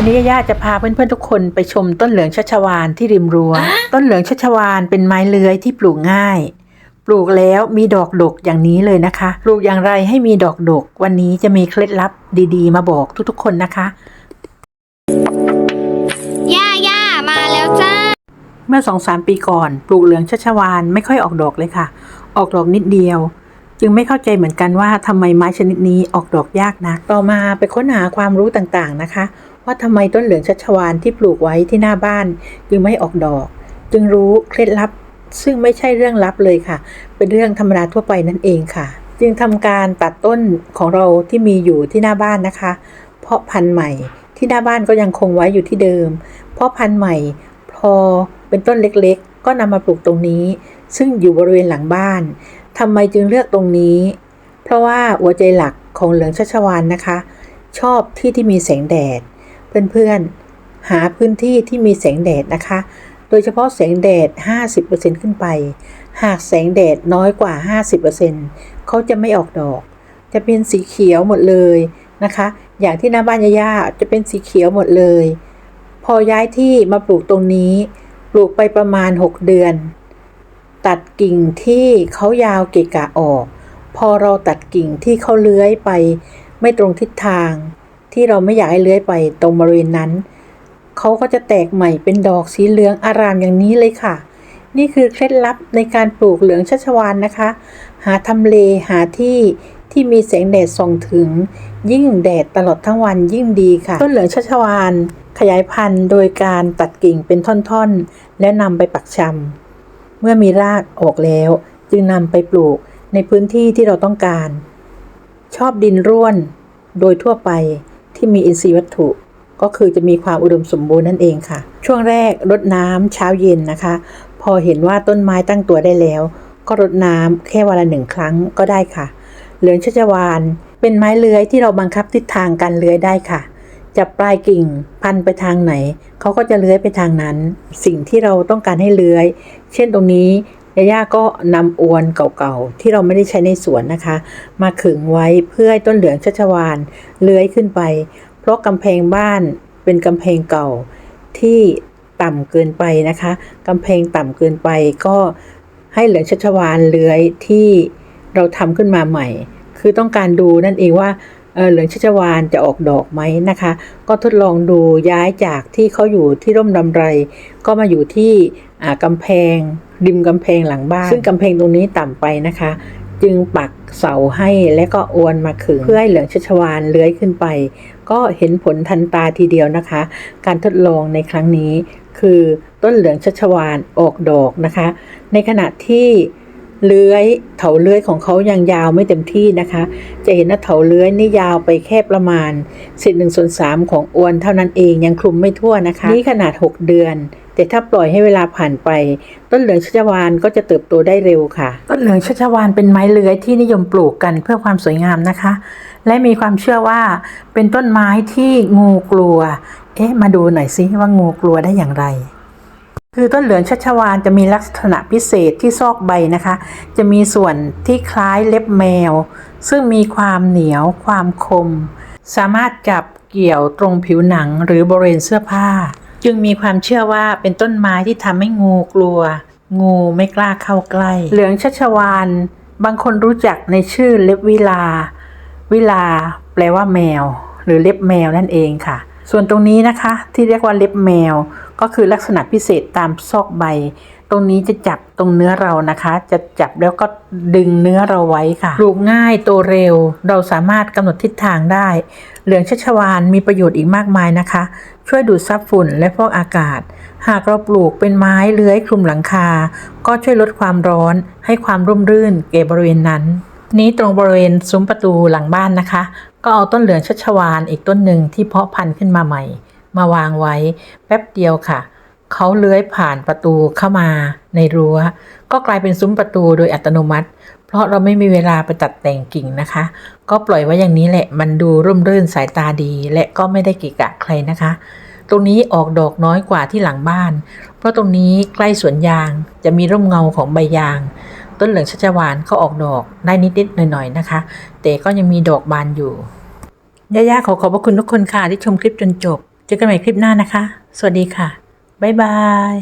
วันนี้ย่าๆจะพาเพื่อนๆทุกคนไปชมต้นเหลืองชัชวานที่ริมรั้ว ต้นเหลืองชัชวานเป็นไม้เลื้อยที่ปลูกง่าย ปลูกแล้วมีดอกดกอย่างนี้เลยนะคะ ปลูกอย่างไรให้มีดอกดก วันนี้จะมีเคล็ดลับดีๆ มาบอกทุกๆคนนะคะ ย่าย่ามาแล้วจ้า เมื่อสองสามปีก่อน ปลูกเหลืองชัชวานไม่ค่อยออกดอกเลยค่ะ ออกดอกนิดเดียวจึงไม่เข้าใจเหมือนกันว่าทำไมไม้ชนิดนี้ออกดอกยากนะ ต่อมาไปค้นหาความรู้ต่างๆนะคะ ว่าทำไมต้นเหลืองชัชวานที่ปลูกไว้ที่หน้าบ้านจึงไม่ออกดอก จึงรู้เคล็ดลับซึ่งไม่ใช่เรื่องลับเลยค่ะ เป็นเรื่องธรรมดาทั่วไปนั่นเองค่ะ จึงทำการตัดต้นของเราที่มีอยู่ที่หน้าบ้านนะคะ เพาะพันธุ์ใหม่ที่หน้าบ้านก็ยังคงไว้อยู่ที่เดิม เพาะพันธุ์ใหม่พอเป็นต้นเล็กๆ ก็นำมาปลูกตรงนี้ ซึ่งอยู่บริเวณหลังบ้านทำไมจึงเลือกตรงนี้ เพราะว่าหัวใจหลักของเหลืองชัชวานนะคะ ชอบที่ที่มีแสงแดด เพื่อนๆ หาพื้นที่ที่มีแสงแดดนะคะ โดยเฉพาะแสงแดด 50%ขึ้นไป หากแสงแดดน้อยกว่า 50%เขาจะไม่ออกดอก จะเป็นสีเขียวหมดเลยนะคะ อย่างที่หน้าบ้านย่าจะเป็นสีเขียวหมดเลย พอย้ายที่มาปลูกตรงนี้ ปลูกไปประมาณ 6 เดือน ตัดกิ่งที่เขายาวเกะกะออก พอเราตัดกิ่งที่เขาเลื้อยไปไม่ตรงทิศทาง ที่เราไม่อยากให้เลื้อยไปตรงบริเวณนั้น เขาก็จะแตกใหม่เป็นดอกสีเหลืองอารามอย่างนี้เลยค่ะ นี่คือเคล็ดลับในการปลูกเหลืองชัชวานนะคะ หาทำเลหาที่ที่มีแสงแดดส่องถึง ยิ่งแดดตลอดทั้งวันยิ่งดีค่ะ ต้นเหลืองชัชวานขยายพันธุ์โดยการตัดกิ่งเป็นท่อนๆ และนำไปปักชำเมื่อมีรากออกแล้ว จึงนำไปปลูกในพื้นที่ที่เราต้องการ ชอบดินร่วนโดยทั่วไป ที่มีอินทรีย์วัตถุ ก็คือจะมีความอุดมสมบูรณ์นั่นเองค่ะ ช่วงแรกรดน้ำเช้าเย็นนะคะ พอเห็นว่าต้นไม้ตั้งตัวได้แล้ว ก็รดน้ำแค่วันละหนึ่งครั้งก็ได้ค่ะ เหลืองชัชวานเป็นไม้เลื้อยที่เราบังคับทิศทางการเลื้อยได้ค่ะจับปลายกิ่งพันไปทางไหน เขาก็จะเลื้อยไปทางนั้น สิ่งที่เราต้องการให้เลื้อย เช่นตรงนี้ ยาย่าก็นำอวนเก่าๆ ที่เราไม่ได้ใช้ในสวนนะคะ มาขึงไว้เพื่อให้ต้นเหลืองชัชวานเลื้อยขึ้นไป เพราะกำแพงบ้านเป็นกำแพงเก่าที่ต่ำเกินไปนะคะกำแพงต่ำเกินไปก็ให้เหลืองชัชวานเลื้อยที่เราทำขึ้นมาใหม่ คือต้องการดูนั่นเองว่า เออเหลืองชัชวานจะออกดอกไหมนะคะ ก็ทดลองดูย้ายจากที่เขาอยู่ที่ร่มรำไร ก็มาอยู่ที่อ่ากำแพงริมกำแพงหลังบ้าน ซึ่งกำแพงตรงนี้ต่ำไปนะคะ จึงปักเสาให้และก็อวนมาขึง เพื่อให้เหลืองชัชวานเลื้อยขึ้นไป ก็เห็นผลทันตาทีเดียวนะคะ การทดลองในครั้งนี้ คือต้นเหลืองชัชวานออกดอกนะคะ ในขณะที่ เลื้อยเถาเลื้อยของเขายังยาวไม่เต็มที่นะคะ จะเห็นว่าเถาเลื้อยนี่ยาวไปแค่ประมาณสิบหนึ่งส่วนสามของอวนเท่านั้นเองยังคลุมไม่ทั่วนะคะ นี่ขนาด 6 เดือน แต่ถ้าปล่อยให้เวลาผ่านไป ต้นเหลืองชัชวานก็จะเติบโตได้เร็วค่ะ ต้นเหลืองชัชวานเป็นไม้เลื้อยที่นิยมปลูกกันเพื่อความสวยงามนะคะ และมีความเชื่อว่าเป็นต้นไม้ที่งูกลัว เอ๊ะมาดูหน่อยสิว่างูกลัวได้อย่างไร คือต้นเหลืองชัชวานจะมีลักษณะพิเศษที่ซอกใบนะคะ จะมีส่วนที่คล้ายเล็บแมว ซึ่งมีความเหนียว ความคม สามารถจับเกี่ยวตรงผิวหนังหรือบริเวณเสื้อผ้า จึงมีความเชื่อว่าเป็นต้นไม้ที่ทำให้งูกลัว งูไม่กล้าเข้าใกล้ เหลืองชัชวานบางคนรู้จักในชื่อเล็บวิลา วิลา แปลว่าแมว หรือเล็บแมวนั่นเองค่ะ ส่วนตรงนี้นะคะที่เรียกว่าเล็บแมว ก็คือลักษณะพิเศษตามซอกใบ ตรงนี้จะจับตรงเนื้อเรานะคะ จะจับแล้วก็ดึงเนื้อเราไว้ค่ะปลูกง่ายโตเร็ว เราสามารถกำหนดทิศทางได้ เหลืองชัชวานมีประโยชน์อีกมากมายนะคะ ช่วยดูดซับฝุ่นและฟอกอากาศ หากเราปลูกเป็นไม้เลื้อยคลุมหลังคา ก็ช่วยลดความร้อนให้ความร่มรื่นแก่บริเวณนั้นนี้ตรงบริเวณซุ้มประตูหลังบ้านนะคะ ก็เอาต้นเหลืองชัชวานอีกต้นหนึ่งที่เพาะพันธุ์ขึ้นมาใหม่ มาวางไว้แป๊บเดียวค่ะ เขาเลื้อยผ่านประตูเข้ามาในรั้ว ก็กลายเป็นซุ้มประตูโดยอัตโนมัติ เพราะเราไม่มีเวลาไปตัดแต่งกิ่งนะคะ ก็ปล่อยไว้อย่างนี้แหละ มันดูร่มรื่นสายตาดี และก็ไม่ได้กิกะใครนะคะ ตรงนี้ออกดอกน้อยกว่าที่หลังบ้าน เพราะตรงนี้ใกล้สวนยางจะมีร่มเงาของใบยางต้นเหลืองชัชวานก็ออกดอกได้นิดๆหน่อยๆนะคะ แต่ก็ยังมีดอกบานอยู่ย่าๆขอขอบพระคุณทุกคนค่ะที่ชมคลิปจนจบ เจอกันใหม่คลิปหน้านะคะ สวัสดีค่ะ บ๊ายบาย